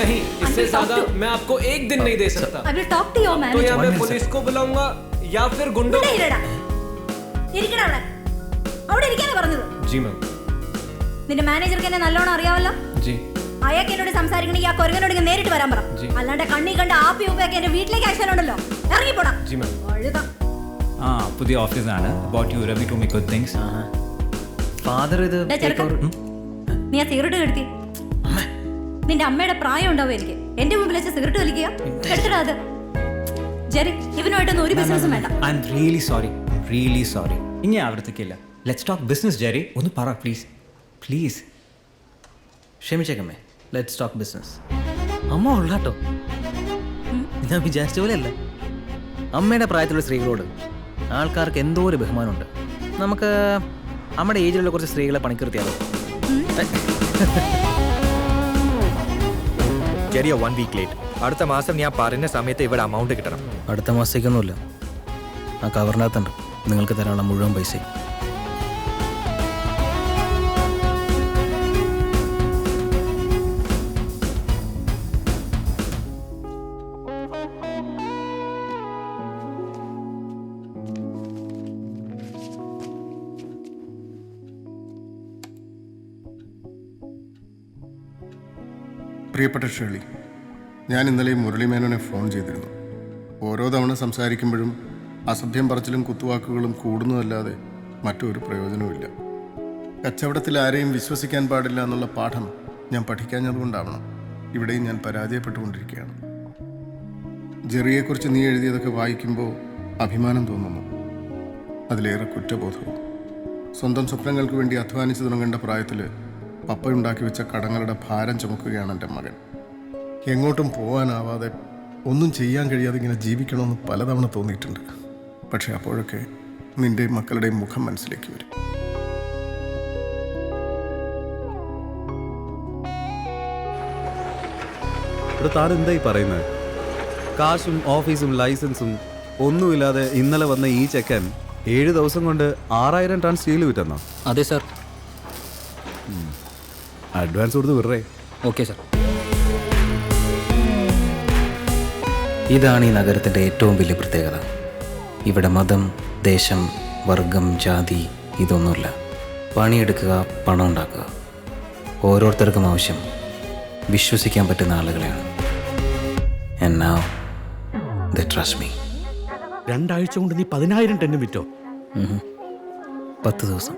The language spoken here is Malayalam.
नहीं इससे Uncle, talk ज्यादा to- मैं आपको एक दिन नहीं दे सकता I will talk to your तो മാനേജർ या मैं पुलिस को बुलाऊंगा या फिर गुंडों ഇവിടെ ഇരടാ ഇരിക്കടാ അവിടെ അവിടെ ഇരിക്കാനാ പറഞ്ഞത് जी मैम നിന്റെ മാനേജർക്ക് എന്നെ നല്ലോണം അറിയാവല്ലോ जी അയാൾക്ക് എന്നോട് സംസാരിക്കണമെങ്കിൽ ആ കൊരങ്ങനോട് ഇങ്ങ് നേരിട്ട് വരാൻ പറ ജി. അല്ലാണ്ട് കണ്ണി കണ്ട ആപ്പി ഉപ്പയൊക്കെ എന്റെ വീട്ടിലേക്ക് അയച്ചാലുണ്ടല്ലോ ഇറങ്ങിപ്പോടാ जी मैम വഴുത ആ പുതിയ ഓഫീസാണ് about you Ravi to me good things father ഇത് ദേ ചെറുക്കൻ. നീ ആ സിഗരറ്റ് കെടുത്തി നിന്റെ അമ്മയുടെ പ്രായം ഉണ്ടാവും എനിക്ക്. എന്റെ മുമ്പിൽ വെച്ച് സിഗരറ്റ് വലിക്കുക? എടുത്തിടാ അത്. ജെറി ഇവനുമായിട്ടൊന്നും ഒരു ബിസിനസ്സും വേണ്ട. I am really sorry really sorry ഇനി ആവർത്തിക്കില്ല ലെറ്റ്സ് ടോക്ക് ബിസിനസ് ജെറി. ഒന്ന് പറ പ്ലീസ് പ്ലീസ് ക്ഷമിച്ചേക്കമ്മേ. ലെറ്റ്സ് ടോക്ക് ബിസിനസ് അമ്മ ഉള്ളാട്ടോ. ഞാൻ വിചാരിച്ച പോലെയല്ല. അമ്മയുടെ പ്രായത്തിലുള്ള സ്ത്രീകളോട് ആൾക്കാർക്ക് എന്തോ ഒരു ബഹുമാനമുണ്ട്. നമുക്ക് അമ്മയുടെ ഏജിലുള്ള കുറച്ച് സ്ത്രീകളെ പണിക്കിർത്തിയാലോ ചെറിയ വൺ വീക്ക് ലേറ്റ് അടുത്ത മാസം ഞാൻ പറഞ്ഞ സമയത്ത് ഇവിടെ അമൗണ്ട് കിട്ടണം. അടുത്ത മാസത്തേക്കൊന്നുമില്ല. ആ കവറിനകത്തുണ്ട് നിങ്ങൾക്ക് തരാനുള്ള മുഴുവൻ പൈസ പ്രിയപ്പെട്ട ഷേളി ഞാൻ ഇന്നലെ മുരളി മേനോനെ ഫോൺ ചെയ്തിരുന്നു. ഓരോ തവണ സംസാരിക്കുമ്പോഴും അസഭ്യം പറച്ചിലും കുത്തുവാക്കുകളും കൂടുന്നതല്ലാതെ മറ്റൊരു പ്രയോജനവുമില്ല. കച്ചവടത്തിൽ ആരെയും വിശ്വസിക്കാൻ പാടില്ല എന്നുള്ള പാഠം ഞാൻ പഠിക്കാഞ്ഞതുകൊണ്ടാവണം ഇവിടെയും ഞാൻ പരാജയപ്പെട്ടുകൊണ്ടിരിക്കുകയാണ്. ജെറിയെക്കുറിച്ച് നീ എഴുതിയതൊക്കെ വായിക്കുമ്പോൾ അഭിമാനം തോന്നുന്നു. അതിലേറെ കുറ്റബോധവും. സ്വന്തം സ്വപ്നങ്ങൾക്ക് വേണ്ടി അധ്വാനിച്ചു തുടങ്ങേണ്ട പ്രായത്തിൽ പപ്പയുണ്ടാക്കി വെച്ച കടങ്ങളുടെ ഭാരം ചുമക്കുകയാണ് എന്റെ മകൻ. എങ്ങോട്ടും പോകാനാവാതെ ഒന്നും ചെയ്യാൻ കഴിയാതെ ഇങ്ങനെ ജീവിക്കണമെന്ന് പലതവണ തോന്നിയിട്ടുണ്ട്. പക്ഷെ അപ്പോഴൊക്കെ നിന്റെയും മക്കളുടെയും മുഖം മനസ്സിലേക്ക് വരും. ഇവിടെ താൻ എന്തായി പറയുന്നത് കാശും ഓഫീസും ലൈസൻസും ഒന്നുമില്ലാതെ ഇന്നലെ വന്ന ഈ ചെക്കൻ ഏഴ് ദിവസം കൊണ്ട് ആറായിരം ടൺ സ്റ്റീൽ വിറ്റെന്നോ? അതെ സാർ. അഡ്വാൻസ് കൊടുത്ത് വിടറേ ഓക്കെ സാർ. ഇതാണ് ഈ നഗരത്തിന്റെ ഏറ്റവും വലിയ പ്രത്യേകത. ഇവിടെ മതം ദേശം വർഗം ജാതി ഇതൊന്നുമില്ല. പണിയെടുക്കുക പണം ഉണ്ടാക്കുക. ഓരോരുത്തർക്കും ആവശ്യം. വിശ്വസിക്കാൻ പറ്റുന്ന ആളുകളെയാണ്. എന്നാ now they trust me. രണ്ടാഴ്ച കൊണ്ട് നീ പതിനായിരം ടെന്നും വിറ്റോ? പത്ത് ദിവസം.